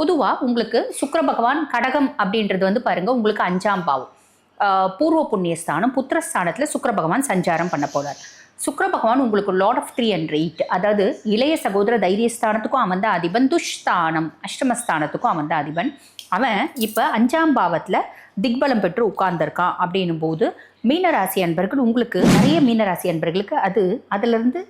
பொதுவாக உங்களுக்கு சுக்கர பகவான் கடகம் அப்படின்றது வந்து பாருங்கள் உங்களுக்கு அஞ்சாம் பாவம். பூர்வ புண்ணியஸ்தானம் புத்திரஸ்தானத்தில் சுக்கர பகவான் சஞ்சாரம் பண்ண போகிறார் சுக்கர பகவான் உங்களுக்கு lord of three and eight அதாவது இளைய சகோதர தைரியஸ்தானத்துக்கும் அவன் தான் அதிபன். துஷ்தானம் அஷ்டமஸ்தானத்துக்கும் அவன் தான் அதிபன். அவன் இப்போ அஞ்சாம் பாவத்தில் திக்பலம் பெற்று உட்கார்ந்துருக்கான் அப்படின்னும் போது மீனராசி அன்பர்கள் உங்களுக்கு நிறைய மீனராசி அன்பர்களுக்கு அது அதிலிருந்து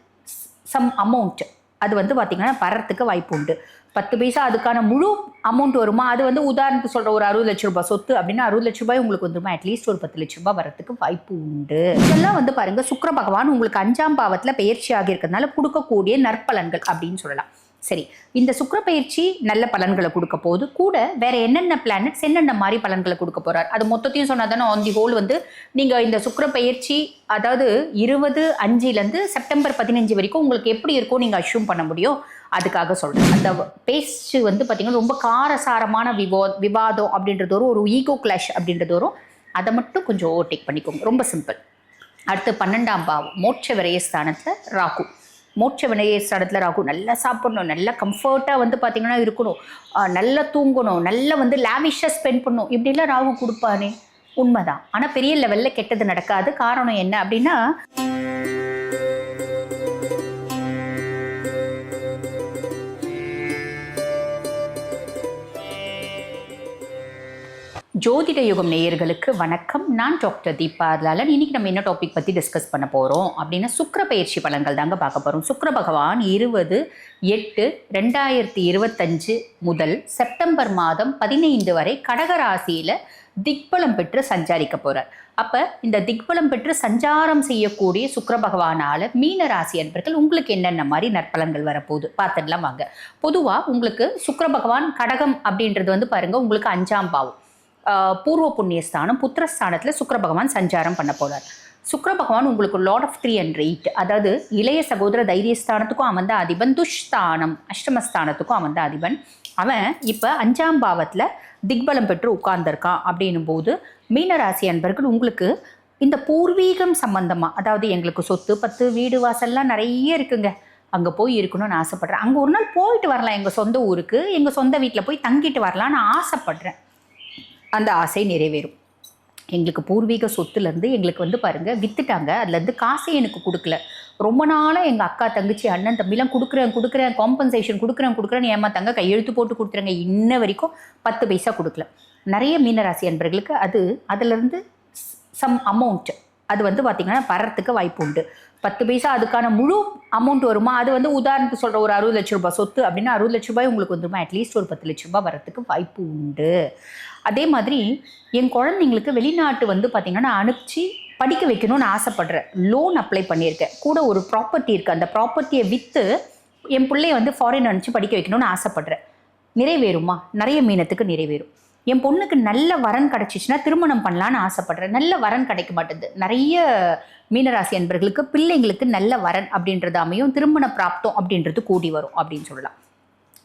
சம் அமௌண்ட் அது வந்து பார்த்திங்கன்னா வரத்துக்கு வாய்ப்பு உண்டு. பத்து பைசா அதுக்கான முழு அமௌண்ட் வருமா? அது வந்து உதாரணத்துக்கு சொல்கிற ஒரு அறுபது லட்ச ரூபாய் சொத்து அப்படின்னா அறுபது லட்ச ரூபாய் உங்களுக்கு வந்துருமா? அட்லீஸ்ட் ஒரு பத்து லட்ச ரூபாய் வரத்துக்கு வாய்ப்பு உண்டு. இதெல்லாம் வந்து பாருங்கள் சுக்கிர பகவான் உங்களுக்கு அஞ்சாம் பாவத்தில் பயிற்சி ஆகியிருக்கிறதுனால கொடுக்கக்கூடிய நற்பலன்கள் அப்படின்னு சொல்லலாம். சரி இந்த சுக்கிர பயிற்சி நல்ல பலன்களை கொடுக்க போது கூட வேற என்னென்ன பிளானட்ஸ் என்னென்ன மாதிரி பலன்களை கொடுக்க போறார்? அது மொத்தத்தையும் சொன்னா தானே ஆன் தி ஹோல் வந்து நீங்க இந்த சுக்கிர பயிற்சி அதாவது இருபது அஞ்சுலேருந்து செப்டம்பர் பதினஞ்சு வரைக்கும் உங்களுக்கு எப்படி இருக்கும் நீங்க அஷ்யூம் பண்ண முடியும். அதுக்காக சொல்றேன். அந்த பேஸ்ட் வந்து பார்த்தீங்கன்னா ரொம்ப காரசாரமான விவோ விவாதம் அப்படின்றது வரும். ஒரு ஈகோ கிளாஷ் அப்படின்றது வரும். அதை மட்டும் கொஞ்சம் ஓவர்டேக் பண்ணிக்கோங்க. ரொம்ப சிம்பிள் அடுத்து பன்னெண்டாம் பாவம் மோட்ச விரயஸ்தானத்தில் ராகு. மோட்ச வினயஸ்தானத்தில் ராகு. நல்லா சாப்பிடணும். நல்லா கம்ஃபர்ட்டாக வந்து பார்த்தீங்கன்னா இருக்கணும். நல்லா தூங்கணும். நல்லா வந்து லேவிஷாக ஸ்பெண்ட் பண்ணணும். இப்படிலாம் ராகு கொடுப்பானே. உண்மைதான். ஆனால் பெரிய லெவலில் கெட்டது நடக்காது. காரணம் என்ன அப்படின்னா ஜோதிட யுகம் நேயர்களுக்கு வணக்கம். நான் டாக்டர் தீபா லாலன் இன்னைக்கு நம்ம என்ன டாபிக் பற்றி டிஸ்கஸ் பண்ண போகிறோம் அப்படின்னா சுக்கர பயிற்சி பலன்கள் தாங்க பார்க்க போகிறோம் சுக்கர பகவான் இருபது எட்டு ரெண்டாயிரத்தி இருபத்தஞ்சு முதல் செப்டம்பர் மாதம் பதினைந்து வரை கடகராசியில் திக்பலம் பெற்று சஞ்சாரிக்க போகிறார் அப்போ இந்த திக்பலம் பெற்று சஞ்சாரம் செய்யக்கூடிய சுக்கர பகவானால் மீன ராசி அன்பர்கள் உங்களுக்கு என்னென்ன மாதிரி நற்பலன்கள் வரப்போகுது? பார்த்துடலாம் வாங்க. பொதுவாக உங்களுக்கு சுக்கர பகவான் கடகம் அப்படின்றது வந்து பாருங்கள் உங்களுக்கு அஞ்சாம் பாவம். பூர்வ புண்ணியஸ்தானம் புத்திரஸ்தானத்தில் சுக்கிர பகவான் சஞ்சாரம் பண்ண போகிறார் சுக்கர பகவான் உங்களுக்கு lord of three and eight அதாவது இளைய சகோதர தைரியஸ்தானத்துக்கும் அவன் தான் அதிபன். துஷ்தானம் அஷ்டமஸ்தானத்துக்கும் அவன் தான் அதிபன். அவன் இப்போ அஞ்சாம் பாவத்தில் திக்பலம் பெற்று உட்கார்ந்துருக்கான் அப்படின்னும் போது மீனராசி அன்பர்கள் உங்களுக்கு இந்த பூர்வீகம் சம்பந்தமாக அதாவது எங்களுக்கு சொத்து பத்து வீடு வாசல்லாம் நிறைய இருக்குங்க. அங்கே போய் இருக்கணும்னு ஆசைப்பட்றேன். அங்கே ஒரு நாள் போயிட்டு வரலாம். எங்கள் சொந்த ஊருக்கு எங்கள் சொந்த வீட்டில் போய் தங்கிட்டு வரலான்னு ஆசைப்பட்றேன். அந்த ஆசை நிறைவேறும். எங்களுக்கு பூர்வீக சொத்துலேருந்து எங்களுக்கு வந்து பாருங்கள் விற்றுட்டாங்க அதுலேருந்து காசை எனக்கு கொடுக்கல. ரொம்ப நாளாக எங்கள் அக்கா தங்கச்சி அண்ணன் தம்பிலாம் கொடுக்குறேன் கொடுக்குறேன் காம்பன்சேஷன் கொடுக்குறேன் கொடுக்குறேன்னு ஏமாத்தாங்க. கையெழுத்து போட்டு கொடுத்துருங்க. இன்ன வரைக்கும் பத்து பைசா கொடுக்கல. நிறைய மீனராசி அன்பர்களுக்கு அது அதுலேருந்து சம் அமௌண்ட் அது வந்து பார்த்திங்கன்னா வரத்துக்கு வாய்ப்பு உண்டு. பத்து பைசா அதுக்கான முழு அமௌண்ட் வருமா? அது வந்து உதாரணத்துக்கு சொல்கிற ஒரு அறுபது லட்ச ரூபாய் சொத்து அப்படின்னா அறுபது லட்ச ரூபாய் உங்களுக்கு வந்துருமா? அட்லீஸ்ட் ஒரு பத்து லட்ச ரூபாய் வரத்துக்கு வாய்ப்பு உண்டு. அதே மாதிரி என் குழந்தைங்களுக்கு வெளிநாட்டு வந்து பார்த்திங்கன்னா அனுப்பிச்சு படிக்க வைக்கணும்னு ஆசைப்படுறேன். லோன் அப்ளை பண்ணியிருக்கேன். கூட ஒரு ப்ராப்பர்ட்டி இருக்குது அந்த ப்ராப்பர்ட்டியை விற்று என் பிள்ளைய வந்து ஃபாரின் அனுப்பிச்சு படிக்க வைக்கணும்னு ஆசைப்பட்றேன். நிறைவேறுமா? நிறைய மீனத்துக்கு நிறைவேறும். என் பொண்ணுக்கு நல்ல வரன் கிடச்சிச்சின்னா திருமணம் பண்ணலான்னு ஆசைப்பட்றேன். நல்ல வரன் கிடைக்க மாட்டேது நிறைய மீனராசி அன்பர்களுக்கு பிள்ளைங்களுக்கு நல்ல வரன் அப்படின்றது அமையும். திருமண பிராப்தம் அப்படின்றது கூடி வரும் அப்படின்னு சொல்லலாம்.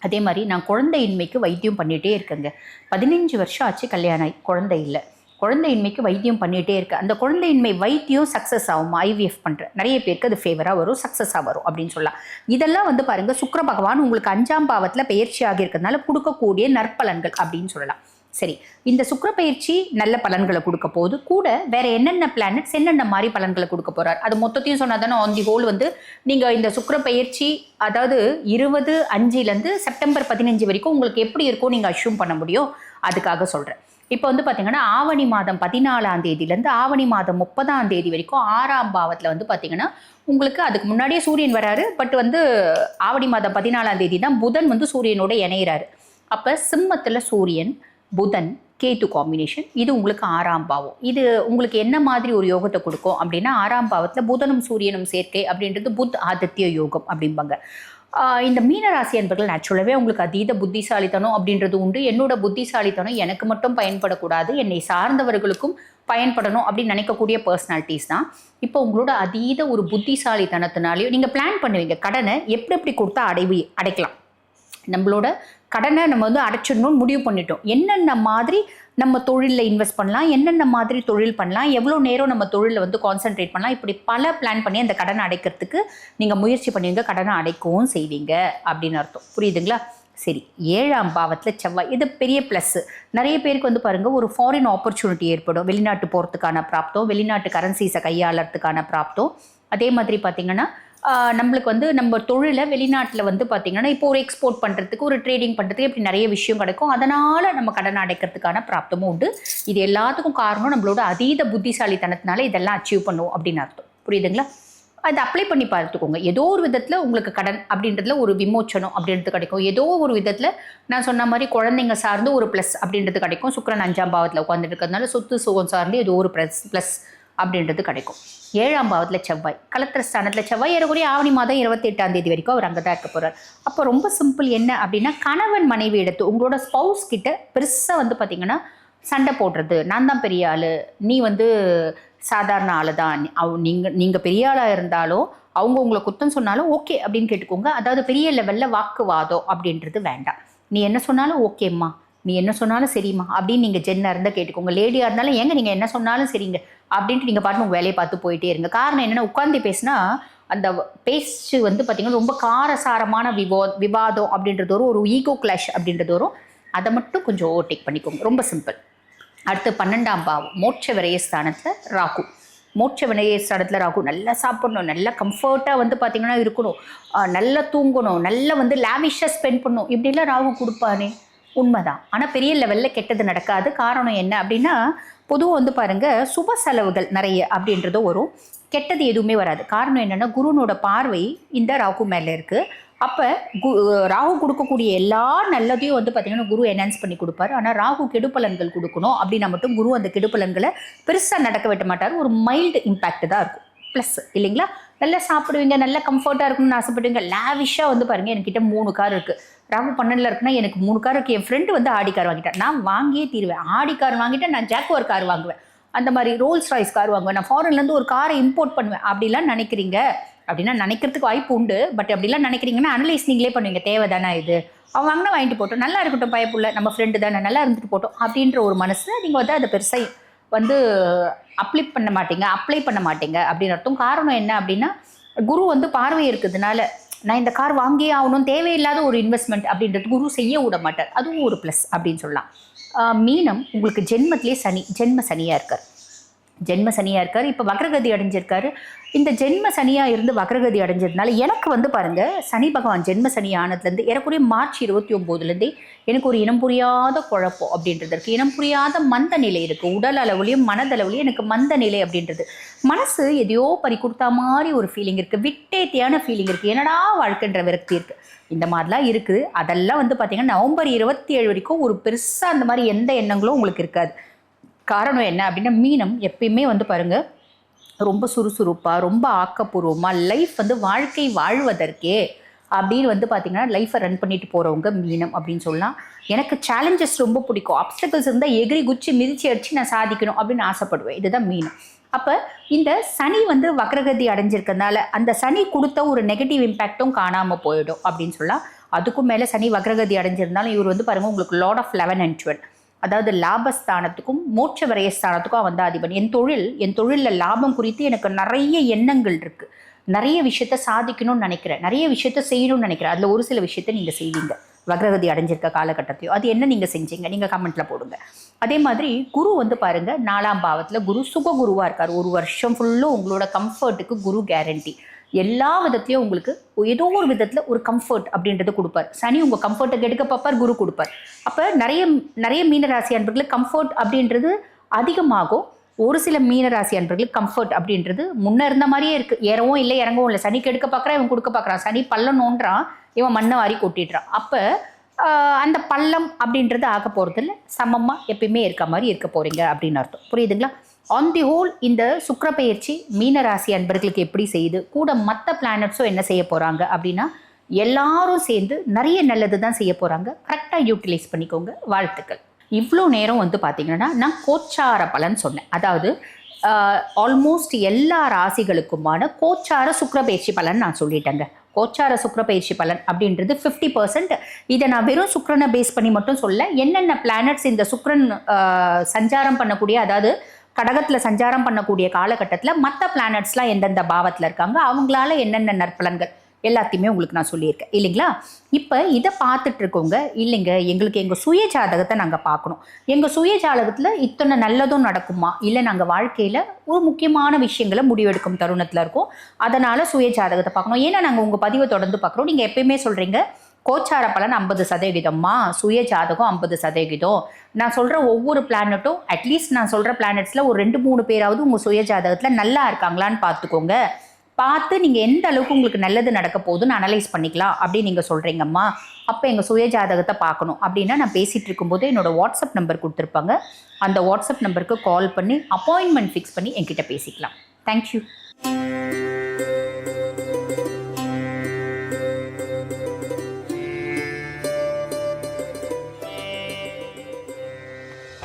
அதே மாதிரி நான் குழந்தையின்மைக்கு வைத்தியம் பண்ணிகிட்டே இருக்கேங்க. பதினஞ்சு வருஷம் ஆச்சு கல்யாணம் ஆகி குழந்தை இல்லை. குழந்தையின்மைக்கு வைத்தியம் பண்ணிகிட்டே இருக்கேன். அந்த குழந்தையின்மை வைத்தியம் சக்ஸஸ் ஆகும்? ஐவிஎஃப் பண்ணுறேன் நிறைய பேருக்கு அது ஃபேவராக வரும் சக்ஸஸாக வரும் அப்படின்னு சொல்லலாம். இதெல்லாம் வந்து பாருங்கள் சுக்கர பகவான் உங்களுக்கு அஞ்சாம் பாவத்தில் பயிற்சி ஆகியிருக்கிறதுனால கொடுக்கக்கூடிய நற்பலன்கள் அப்படின்னு சொல்லலாம். சரி இந்த சுக்கிர பயிற்சி நல்ல பலன்களை கொடுக்க போது கூட வேற என்னென்ன பிளானட்ஸ் என்னென்ன மாதிரி பலன்களை கொடுக்க போறார்? அது மொத்தத்தையும் சொன்னா தானே ஆன் தி ஹோல் வந்து நீங்க இந்த சுக்கிர பயிற்சி அதாவது இருபது அஞ்சுலேருந்து செப்டம்பர் பதினஞ்சு வரைக்கும் உங்களுக்கு எப்படி இருக்கும் நீங்க அஷ்யூம் பண்ண முடியும். அதுக்காக சொல்றேன். இப்போ வந்து பார்த்தீங்கன்னா ஆவணி மாதம் பதினாலாம் தேதியிலேருந்து ஆவணி மாதம் முப்பதாம் தேதி வரைக்கும் ஆறாம் பாவத்தில் வந்து பார்த்தீங்கன்னா உங்களுக்கு அதுக்கு முன்னாடியே சூரியன் வராரு. பட் வந்து ஆவணி மாதம் பதினாலாம் தேதி தான் புதன் வந்து சூரியனோட இணையிறாரு. அப்போ சிம்மத்தில் சூரியன் புதன் கேத்து காம்பினேஷன் இது உங்களுக்கு ஆறாம் பாவம். இது உங்களுக்கு என்ன மாதிரி ஒரு யோகத்தை கொடுக்கும் அப்படின்னா ஆறாம் பாவத்தில் புதனும் சூரியனும் சேர்க்கை அப்படின்றது புத் ஆதித்ய யோகம் அப்படிம்பாங்க. இந்த மீனராசி என்பர்கள் நேச்சுரலாகவே உங்களுக்கு அதீத புத்திசாலித்தனம் அப்படின்றது உண்டு. என்னோட புத்திசாலித்தனம் எனக்கு மட்டும் பயன்படக்கூடாது. என்னை சார்ந்தவர்களுக்கும் பயன்படணும் அப்படின்னு நினைக்கக்கூடிய பர்சனாலிட்டிஸ் தான். இப்போ உங்களோட அதீத ஒரு புத்திசாலித்தனத்தினாலேயும் நீங்கள் பிளான் பண்ணுவீங்க. கடனை எப்படி எப்படி கொடுத்தா அடைவி அடைக்கலாம்? நம்மளோட கடனை நம்ம வந்து அடைச்சிடணும்னு முடிவு பண்ணிட்டோம். என்னென்ன மாதிரி நம்ம தொழிலில் இன்வெஸ்ட் பண்ணலாம்? என்னென்ன மாதிரி தொழில் பண்ணலாம்? எவ்வளோ நேரம் நம்ம தொழிலில் வந்து கான்சென்ட்ரேட் பண்ணலாம்? இப்படி பல பிளான் பண்ணி அந்த கடனை அடைக்கிறதுக்கு நீங்கள் முயற்சி பண்ணுவீங்க. கடனை அடைக்கவும் செய்வீங்க அப்படின்னு அர்த்தம். புரியுதுங்களா? சரி ஏழாம் பாவத்தில் செவ்வாய். இது பெரிய ப்ளஸ்ஸு நிறைய பேருக்கு வந்து பாருங்கள் ஒரு ஃபாரின் ஆப்பர்ச்சுனிட்டி ஏற்படும். வெளிநாட்டு போகிறதுக்கான பிராப்தம் வெளிநாட்டு கரன்சிஸை கையாளறதுக்கான பிராப்தம். அதே மாதிரி பார்த்திங்கன்னா நம்மளுக்கு வந்து நம்ம தொழிலை வெளிநாட்டில் வந்து பார்த்திங்கன்னா இப்போ ஒரு எக்ஸ்போர்ட் பண்ணுறதுக்கு ஒரு ட்ரேடிங் பண்ணுறதுக்கு இப்படி நிறைய விஷயம் கிடைக்கும். அதனால் நம்ம கடன் அடைக்கிறதுக்கான பிராப்தமும் உண்டு. இது எல்லாத்துக்கும் காரணம் நம்மளோட அதீத புத்திசாலித்தனத்தினால இதெல்லாம் அச்சீவ் பண்ணுவோம் அப்படின்னு அர்த்தம். புரியுதுங்களா? அதை அப்ளை பண்ணி பார்த்துக்கோங்க. ஏதோ ஒரு விதத்தில் உங்களுக்கு கடன் அப்படின்றதுல ஒரு விமோச்சனம் அப்படின்றது கிடைக்கும். ஏதோ ஒரு விதத்தில் நான் சொன்ன மாதிரி குழந்தைங்க சார்ந்து ஒரு ப்ளஸ் அப்படின்றது கிடைக்கும். சுக்கிரன் அஞ்சாம் பாவத்தில் உட்காந்துட்டு இருக்கிறதுனால சொத்து சுகம் சார்ந்து ஏதோ ஒரு ப்ளஸ் ப்ளஸ் அப்படின்றது கிடைக்கும். ஏழாம் பாவத்தில் செவ்வாய். கலத்திர ஸ்தானத்தில் செவ்வாய். ஏறக்குறைய ஆவணி மாதம் இருபத்தி எட்டாம் தேதி வரைக்கும் அவர் அங்கே தான் இருக்க போகிறார் அப்போ ரொம்ப சிம்பிள் என்ன அப்படின்னா கணவன் மனைவி எடுத்து உங்களோட ஸ்பௌஸ் கிட்ட பெருசாக வந்து பார்த்தீங்கன்னா சண்டை போடுறது. நான் தான் பெரிய ஆள். நீ வந்து சாதாரண ஆள் தான் அவ நீங்கள் நீங்கள் பெரிய ஆளாக இருந்தாலும் அவங்க உங்களை குத்தம் சொன்னாலும் ஓகே அப்படின்னு கேட்டுக்கோங்க. அதாவது பெரிய லெவலில் வாக்குவாதம் அப்படின்றது வேண்டாம். நீ என்ன சொன்னாலும் ஓகேம்மா நீ என்ன சொன்னாலும் சரிம்மா அப்படின்னு நீங்கள் ஜென்னாக இருந்தால் கேட்டுக்கோங்க. லேடியாக இருந்தாலும் ஏங்க நீங்கள் என்ன சொன்னாலும் சரிங்க. அப்படின்ட்டு நீங்கள் பாட்டு உங்கள் வேலையை பார்த்து போயிட்டே இருங்க. காரணம் என்னென்னா உட்காந்து பேசுனா அந்த பேச்சு வந்து பார்த்திங்கன்னா ரொம்ப காரசாரமான விவோ விவாதம் அப்படின்றது வரும். ஒரு ஈகோ கிளாஷ் அப்படின்றது வரும். அதை மட்டும் கொஞ்சம் ஓவர்டேக் பண்ணிக்கோங்க. ரொம்ப சிம்பிள் அடுத்து பன்னெண்டாம் பாவம். மோட்ச விரயஸ்தானத்தில் ராகு. மோட்ச விரயஸ்தானத்தில் ராகு. நல்லா சாப்பிடணும். நல்லா கம்ஃபர்ட்டாக வந்து பார்த்திங்கன்னா இருக்கணும். நல்லா தூங்கணும். நல்லா வந்து லேவிஷாக ஸ்பெண்ட் பண்ணணும். இப்படிலாம் ராகு கொடுப்பானே. உண்மைதான். ஆனால் பெரிய லெவலில் கெட்டது நடக்காது. காரணம் என்ன அப்படின்னா பொதுவாக வந்து பாருங்கள் சுப செலவுகள் நிறைய அப்படின்றது வரும். கெட்டது எதுவுமே வராது. காரணம் என்னென்னா குருனோட பார்வை இந்த ராகு மேலே இருக்குது அப்போ கு ராகு கொடுக்கக்கூடிய எல்லா நல்லதையும் வந்து பார்த்திங்கன்னா குரு என்ஹான்ஸ் பண்ணி கொடுப்பாரு. ஆனால் ராகு கெடுப்பலன்கள் கொடுக்கணும் அப்படின்னா மட்டும் குரு அந்த கெடுப்பலன்களை பெருசாக நடக்க விட்ட மாட்டார். ஒரு மைல்டு இம்பேக்ட் தான் இருக்கும். ப்ளஸ் இல்லைங்களா? நல்லா சாப்பிடுவீங்க நல்லா கம்ஃபர்ட்டாக இருக்கணும்னு ஆசைப்படுவீங்க. லேவிஷாக வந்து பாருங்கள் என்கிட்ட மூணு கார் இருக்குது ராகு பன்னெண்டில் இருக்குன்னா எனக்கு மூணு கார் இருக்குது என் ஃப்ரெண்டு வந்து ஆடி கார் வாங்கிட்டேன் நான் வாங்கியே தீருவேன். ஆடி கார் வாங்கிட்டேன் நான் ஜாக்குவர் கார் வாங்குவேன். அந்த மாதிரி ரோல்ஸ் ராய்ஸ் கார் வாங்குவேன். நான் ஃபாரின்லேருந்து ஒரு காரை இம்போர்ட் பண்ணுவேன். அப்படிலாம் நினைக்கிறீங்க? அப்படின்னா நினைக்கிறதுக்கு வாய்ப்பு உண்டு. பட் அப்படிலாம் நினைக்கிறீங்கன்னா அனலைஸ் நீங்களே பண்ணுவீங்க. தேவை தானே இது? அவன் வாங்கினா வாங்கிட்டு போட்டோம். நல்லா இருக்கட்டும் பயப்புள்ள. நம்ம ஃப்ரெண்டு தானே. நல்லா இருந்துட்டு போட்டோம். அப்படின்ற ஒரு மனசு நீங்கள் வந்து அதை பெருசாக வந்து அப்ளை பண்ண மாட்டீங்க அப்ளை பண்ண மாட்டீங்க அப்படின்னு அர்த்தம். காரணம் என்ன அப்படின்னா குரு வந்து பார்வை இருக்கிறதுனால நான் இந்த கார் வாங்கியே ஆகணும் தேவையில்லாத ஒரு இன்வெஸ்ட்மெண்ட் அப்படின்றது குரு செய்ய விட மாட்டார். அதுவும் ஒரு ப்ளஸ் அப்படின்னு சொல்லலாம். மீனம் உங்களுக்கு ஜென்மத்திலே சனி ஜென்ம சனியாக இருக்கார். ஜென்ம சனியாக இருக்கார். இப்போ வக்ரகதி அடைஞ்சிருக்காரு. இந்த ஜென்ம சனியாக இருந்து வக்ரகதி அடைஞ்சதுனால எனக்கு வந்து பாருங்கள் சனி பகவான் ஜென்ம சனி ஆனதுலேருந்து ஏறக்குறைய மார்ச் இருபத்தி ஒம்போதுலேருந்தே எனக்கு ஒரு இனம் புரியாத குழப்பம் அப்படின்றது இருக்குது இனம் புரியாத மந்த நிலை இருக்குது உடல் அளவுலையும் மனதளவுலையும் எனக்கு மந்த நிலை அப்படின்றது. மனசு எதையோ பறி கொடுத்தா மாதிரி ஒரு ஃபீலிங் இருக்குது விட்டேத்தியான ஃபீலிங் இருக்குது என்னடா வாழ்க்கைன்ற விரக்தி இருக்குது இந்த மாதிரிலாம் இருக்குது. அதெல்லாம் வந்து பார்த்திங்கன்னா நவம்பர் இருபத்தி ஏழு வரைக்கும் ஒரு பெருசாக அந்த மாதிரி எந்த எண்ணங்களும் உங்களுக்கு இருக்காது. காரணம் என்ன அப்படின்னா மீனம் எப்பயுமே வந்து பாருங்கள் ரொம்ப சுறுசுறுப்பாக ரொம்ப ஆக்கப்பூர்வமாக லைஃப் வந்து வாழ்க்கை வாழ்வதற்கே அப்படின்னு வந்து பார்த்திங்கன்னா லைஃப்பை ரன் பண்ணிட்டு போகிறவங்க மீனம் அப்படின்னு சொல்லலாம். எனக்கு சேலஞ்சஸ் ரொம்ப பிடிக்கும். ஆப்ஸ்டக்கல்ஸ் இருந்தால் எகிரி குச்சி மிதிச்சு அடிச்சு நான் சாதிக்கணும் அப்படின்னு ஆசைப்படுவேன். இதுதான் மீனம். அப்போ இந்த சனி வந்து வக்ரகதி அடைஞ்சிருக்கனால அந்த சனி கொடுத்த ஒரு நெகட்டிவ் இம்பேக்டும் காணாமல் போயிடும் அப்படின்னு சொல்லலாம். அதுக்கும் மேலே சனி வக்ரகதி அடைஞ்சிருந்தாலும் இவர் வந்து பாருங்கள் உங்களுக்கு lord of eleven and twelve அதாவது லாபஸ்தானத்துக்கும் மோட்ச வரையஸ்தானத்துக்கும் அவன் தான் அதிபன். என் தொழில் என் தொழிலில் லாபம் குறித்து எனக்கு நிறைய எண்ணங்கள் இருக்குது நிறைய விஷயத்த சாதிக்கணும்னு நினைக்கிறேன். நிறைய விஷயத்த செய்யணும்னு நினைக்கிறேன். அதில் ஒரு சில விஷயத்த நீங்கள் செய்வீங்க. வக்ரகதி அடைஞ்சிருக்க காலகட்டத்தையும் அது என்ன நீங்கள் செஞ்சீங்க? நீங்கள் கமெண்ட்டில் போடுங்க. அதே மாதிரி குரு வந்து பாருங்கள் நாலாம் பாவத்தில் குரு சுப குருவாக இருக்கார். ஒரு வருஷம் ஃபுல்லும் உங்களோட கம்ஃபர்ட்டுக்கு குரு கேரண்டி எல்லா விதத்துலையும் உங்களுக்கு ஏதோ ஒரு விதத்தில் ஒரு கம்ஃபர்ட் அப்படின்றது கொடுப்பார். சனி உங்கள் கம்ஃபர்ட்டை கெடுக்க பார்ப்பார் குரு கொடுப்பார். அப்போ நிறைய நிறைய மீனராசி அன்பர்களுக்கு கம்ஃபர்ட் அப்படின்றது அதிகமாகும். ஒரு சில மீனராசி அன்பர்களுக்கு கம்ஃபர்ட் அப்படின்றது முன்னே இருந்த மாதிரியே இருக்குது ஏறவும் இல்லை இறங்கவும் இல்லை. சனி கெடுக்க பார்க்குறான் இவன் கொடுக்க பார்க்குறான். சனி பள்ளம் இவன் மண்ணை வாரி கொட்டிடுறான். அப்போ அந்த பள்ளம் அப்படின்றது ஆக போகிறதில்ல சமமாக எப்பயுமே இருக்க மாதிரி இருக்க போகிறீங்க அப்படின்னு அர்த்தம். புரியுதுங்களா? ஆன் தி ஹோல் இந்த சுக்கிர பெயர்ச்சி மீனராசி அன்பர்களுக்கு எப்படி செய்யுது? கூட மற்ற பிளானட்ஸும் என்ன செய்ய போகிறாங்க அப்படின்னா எல்லாரும் சேர்ந்து நிறைய நல்லது தான் செய்ய போகிறாங்க கரெக்டாக யூட்டிலைஸ் பண்ணிக்கோங்க. வாழ்த்துக்கள். இவ்வளோ நேரம் வந்து பார்த்திங்கன்னா நான் கோச்சார பலன் சொன்னேன். அதாவது ஆல்மோஸ்ட் எல்லா ராசிகளுக்குமான கோச்சார சுக்கிர பயிற்சி பலன் நான் சொல்லிட்டேங்க. கோச்சார சுக்கிர பயிற்சி பலன் அப்படின்றது ஃபிஃப்டி பர்சன்ட் இதை நான் வெறும் சுக்கரனை பேஸ் பண்ணி மட்டும் சொல்ல என்னென்ன பிளானட்ஸ் இந்த சுக்கரன் சஞ்சாரம் பண்ணக்கூடிய அதாவது கடகத்தில் சஞ்சாரம் பண்ணக்கூடிய காலகட்டத்தில் மற்ற பிளானட்ஸ்லாம் எந்தெந்த பாவத்தில் இருக்காங்க அவங்களால என்னென்ன நற்பலன்கள் எல்லாத்தையுமே உங்களுக்கு நான் சொல்லியிருக்கேன். இல்லைங்களா? இப்போ இதை பார்த்துட்டு இருக்கோங்க இல்லைங்க எங்களுக்கு எங்கள் சுய ஜாதகத்தை நாங்கள் பார்க்கணும். எங்கள் சுய ஜாதகத்தில் இத்தனை நல்லதும் நடக்குமா? இல்லை நாங்கள் வாழ்க்கையில் ஒரு முக்கியமான விஷயங்களை முடிவெடுக்கும் தருணத்தில் இருக்கோம். அதனால் சுய ஜாதகத்தை பார்க்கணும். ஏன்னா நாங்கள் உங்கள் பதிவை தொடர்ந்து பார்க்குறோம். நீங்கள் எப்பயுமே சொல்கிறீங்க கோச்சார பலன் ஐம்பது சதவிகிதம்மா சுய ஜாதகம் ஐம்பது சதவிகிதம். நான் சொல்கிற ஒவ்வொரு பிளானட்டும் அட்லீஸ்ட் நான் சொல்கிற பிளானட்ஸில் ஒரு ரெண்டு மூணு பேராவது உங்கள் சுய ஜாதகத்தில் நல்லா இருக்காங்களான்னு பார்த்துக்கோங்க. பார்த்து நீங்கள் எந்த அளவுக்கு உங்களுக்கு நல்லது நடக்க போகுதுன்னு அனலைஸ் பண்ணிக்கலாம் அப்படின்னு நீங்கள் சொல்கிறீங்கம்மா அப்போ எங்கள் சுய ஜாதகத்தை பார்க்கணும். அப்படின்னா நான் பேசிகிட்டு இருக்கும்போது என்னோட வாட்ஸ்அப் நம்பர் கொடுத்துருப்பாங்க. அந்த வாட்ஸ்அப் நம்பருக்கு கால் பண்ணி அப்பாயின்மெண்ட் ஃபிக்ஸ் பண்ணி என்கிட்ட பேசிக்கலாம். தேங்க்யூ